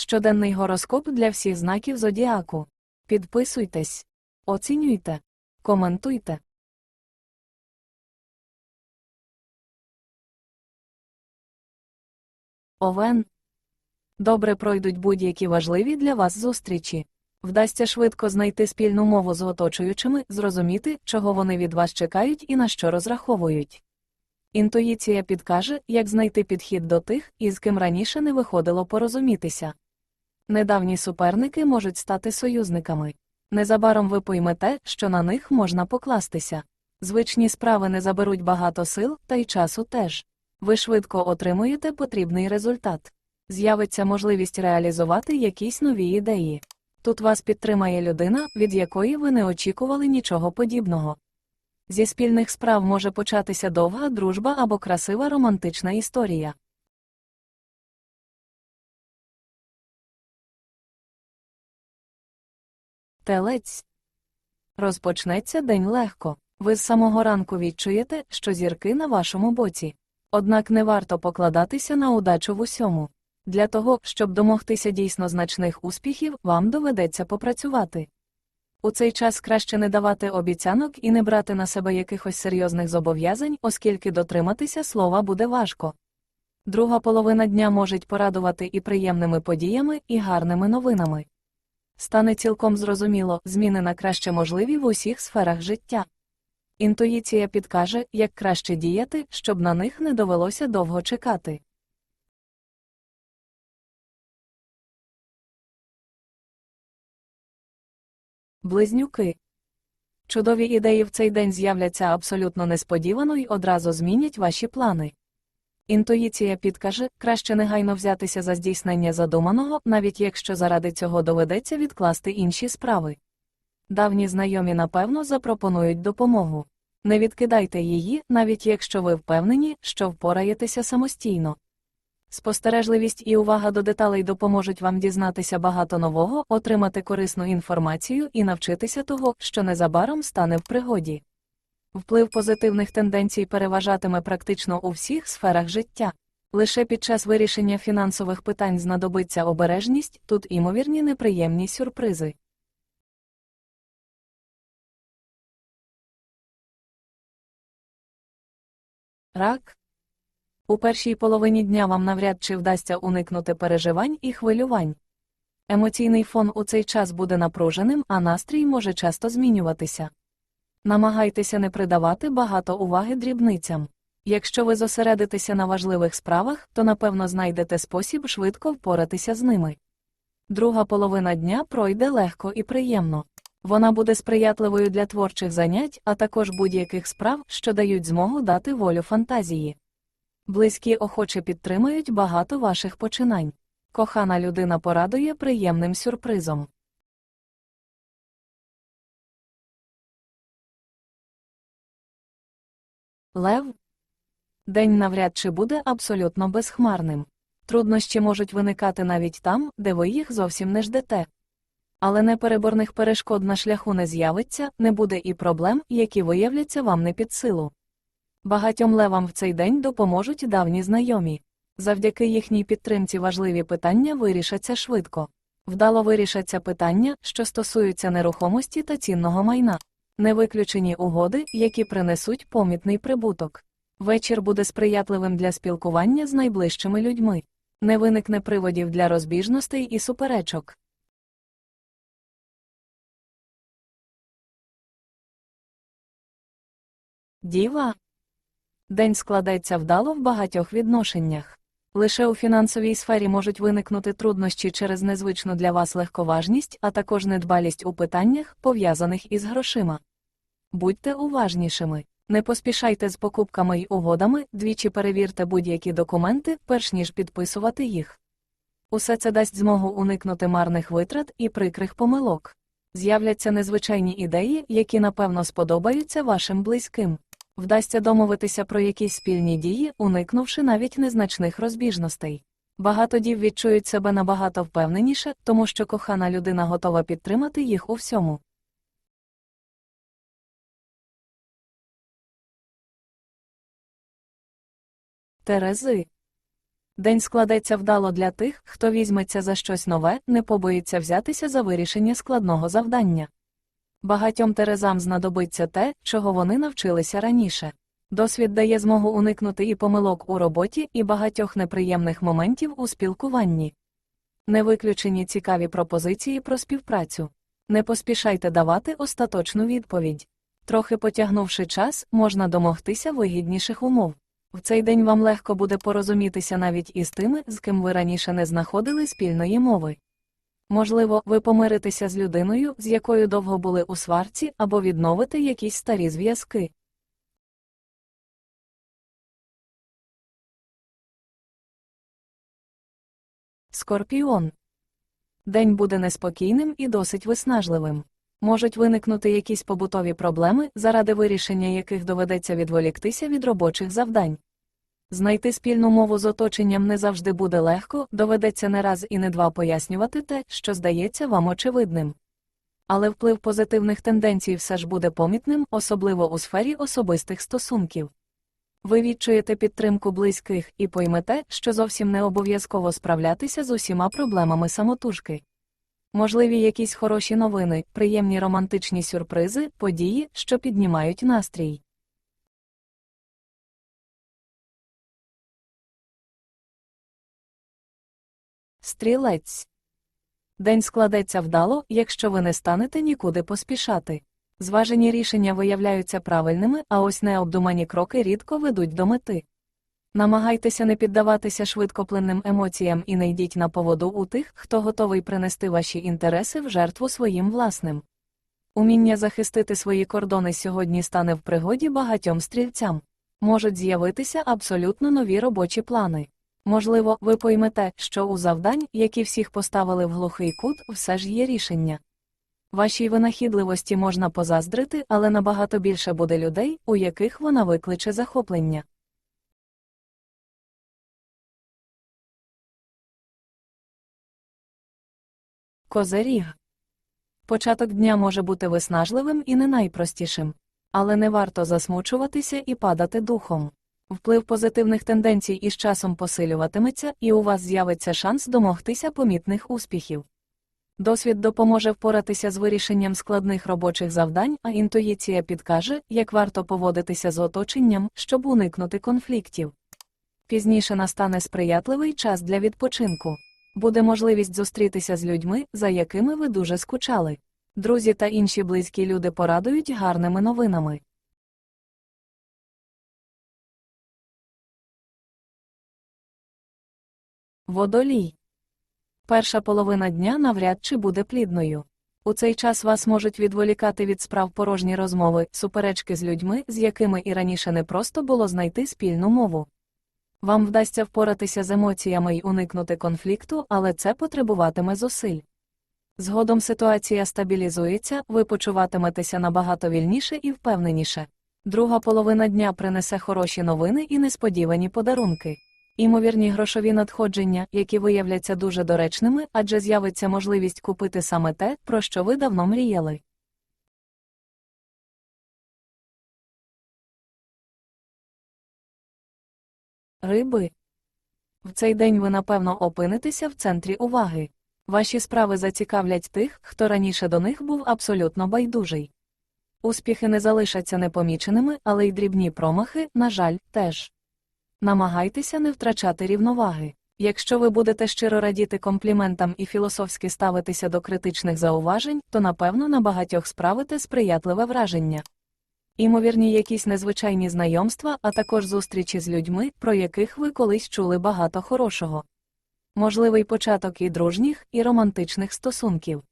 Щоденний гороскоп для всіх знаків зодіаку. Підписуйтесь, оцінюйте, коментуйте. Овен. Добре пройдуть будь-які важливі для вас зустрічі. Вдасться швидко знайти спільну мову з оточуючими, зрозуміти, чого вони від вас чекають і на що розраховують. Інтуїція підкаже, як знайти підхід до тих, із ким раніше не виходило порозумітися. Недавні суперники можуть стати союзниками. Незабаром ви поймете, що на них можна покластися. Звичні справи не заберуть багато сил, та й часу теж. Ви швидко отримуєте потрібний результат. З'явиться можливість реалізувати якісь нові ідеї. Тут вас підтримає людина, від якої ви не очікували нічого подібного. Зі спільних справ може початися довга дружба або красива романтична історія. Телець. Розпочнеться день легко. Ви з самого ранку відчуєте, що зірки на вашому боці. Однак не варто покладатися на удачу в усьому. Для того, щоб домогтися дійсно значних успіхів, вам доведеться попрацювати. У цей час краще не давати обіцянок і не брати на себе якихось серйозних зобов'язань, оскільки дотриматися слова буде важко. Друга половина дня можуть порадувати і приємними подіями, і гарними новинами. Стане цілком зрозуміло, зміни на краще можливі в усіх сферах життя. Інтуїція підкаже, як краще діяти, щоб на них не довелося довго чекати. Близнюки. Чудові ідеї в цей день з'являться абсолютно несподівано й одразу змінять ваші плани. Інтуїція підкаже, краще негайно взятися за здійснення задуманого, навіть якщо заради цього доведеться відкласти інші справи. Давні знайомі, напевно, запропонують допомогу. Не відкидайте її, навіть якщо ви впевнені, що впораєтеся самостійно. Спостережливість і увага до деталей допоможуть вам дізнатися багато нового, отримати корисну інформацію і навчитися того, що незабаром стане в пригоді. Вплив позитивних тенденцій переважатиме практично у всіх сферах життя. Лише під час вирішення фінансових питань знадобиться обережність, тут імовірні неприємні сюрпризи. Рак. У першій половині дня вам навряд чи вдасться уникнути переживань і хвилювань. Емоційний фон у цей час буде напруженим, а настрій може часто змінюватися. Намагайтеся не придавати багато уваги дрібницям. Якщо ви зосередитеся на важливих справах, то напевно знайдете спосіб швидко впоратися з ними. Друга половина дня пройде легко і приємно. Вона буде сприятливою для творчих занять, а також будь-яких справ, що дають змогу дати волю фантазії. Близькі охоче підтримують багато ваших починань. Кохана людина порадує приємним сюрпризом. Лев. День навряд чи буде абсолютно безхмарним. Труднощі можуть виникати навіть там, де ви їх зовсім не ждете. Але непереборних перешкод на шляху не з'явиться, не буде і проблем, які виявляться вам не під силу. Багатьом левам в цей день допоможуть давні знайомі. Завдяки їхній підтримці важливі питання вирішаться швидко. Вдало вирішаться питання, що стосуються нерухомості та цінного майна. Не виключені угоди, які принесуть помітний прибуток. Вечір буде сприятливим для спілкування з найближчими людьми. Не виникне приводів для розбіжностей і суперечок. Діва. День складеться вдало в багатьох відношеннях. Лише у фінансовій сфері можуть виникнути труднощі через незвичну для вас легковажність, а також недбалість у питаннях, пов'язаних із грошима. Будьте уважнішими. Не поспішайте з покупками й угодами, двічі перевірте будь-які документи, перш ніж підписувати їх. Усе це дасть змогу уникнути марних витрат і прикрих помилок. З'являться незвичайні ідеї, які напевно сподобаються вашим близьким. Вдасться домовитися про якісь спільні дії, уникнувши навіть незначних розбіжностей. Багато дів відчують себе набагато впевненіше, тому що кохана людина готова підтримати їх у всьому. Терези. День складеться вдало для тих, хто візьметься за щось нове, не побоїться взятися за вирішення складного завдання. Багатьом терезам знадобиться те, чого вони навчилися раніше. Досвід дає змогу уникнути і помилок у роботі, і багатьох неприємних моментів у спілкуванні. Не виключені цікаві пропозиції про співпрацю. Не поспішайте давати остаточну відповідь. Трохи потягнувши час, можна домогтися вигідніших умов. В цей день вам легко буде порозумітися навіть із тими, з ким ви раніше не знаходили спільної мови. Можливо, ви помиритеся з людиною, з якою довго були у сварці, або відновите якісь старі зв'язки. Скорпіон. День буде неспокійним і досить виснажливим. Можуть виникнути якісь побутові проблеми, заради вирішення яких доведеться відволіктися від робочих завдань. Знайти спільну мову з оточенням не завжди буде легко, доведеться не раз і не два пояснювати те, що здається вам очевидним. Але вплив позитивних тенденцій все ж буде помітним, особливо у сфері особистих стосунків. Ви відчуєте підтримку близьких і поймете, що зовсім не обов'язково справлятися з усіма проблемами самотужки. Можливі якісь хороші новини, приємні романтичні сюрпризи, події, що піднімають настрій. Стрілець. День складеться вдало, якщо ви не станете нікуди поспішати. Зважені рішення виявляються правильними, а ось необдумані кроки рідко ведуть до мети. Намагайтеся не піддаватися швидкоплинним емоціям і не йдіть на поводу у тих, хто готовий принести ваші інтереси в жертву своїм власним. Уміння захистити свої кордони сьогодні стане в пригоді багатьом стрільцям. Можуть з'явитися абсолютно нові робочі плани. Можливо, ви поймете, що у завдань, які всіх поставили в глухий кут, все ж є рішення. Вашій винахідливості можна позаздрити, але набагато більше буде людей, у яких вона викличе захоплення. Козиріг. Початок дня може бути виснажливим і не найпростішим. Але не варто засмучуватися і падати духом. Вплив позитивних тенденцій із часом посилюватиметься, і у вас з'явиться шанс домогтися помітних успіхів. Досвід допоможе впоратися з вирішенням складних робочих завдань, а інтуїція підкаже, як варто поводитися з оточенням, щоб уникнути конфліктів. Пізніше настане сприятливий час для відпочинку. Буде можливість зустрітися з людьми, за якими ви дуже скучали. Друзі та інші близькі люди порадують гарними новинами. Водолій. Перша половина дня навряд чи буде плідною. У цей час вас можуть відволікати від справ порожні розмови, суперечки з людьми, з якими і раніше не просто було знайти спільну мову. Вам вдасться впоратися з емоціями й уникнути конфлікту, але це потребуватиме зусиль. Згодом ситуація стабілізується, ви почуватиметеся набагато вільніше і впевненіше. Друга половина дня принесе хороші новини і несподівані подарунки. Імовірні грошові надходження, які виявляться дуже доречними, адже з'явиться можливість купити саме те, про що ви давно мріяли. Риби. В цей день ви напевно опинитеся в центрі уваги. Ваші справи зацікавлять тих, хто раніше до них був абсолютно байдужий. Успіхи не залишаться непоміченими, але й дрібні промахи, на жаль, теж. Намагайтеся не втрачати рівноваги. Якщо ви будете щиро радіти компліментам і філософськи ставитися до критичних зауважень, то напевно на багатьох справите сприятливе враження. Імовірні якісь незвичайні знайомства, а також зустрічі з людьми, про яких ви колись чули багато хорошого. Можливий початок і дружніх, і романтичних стосунків.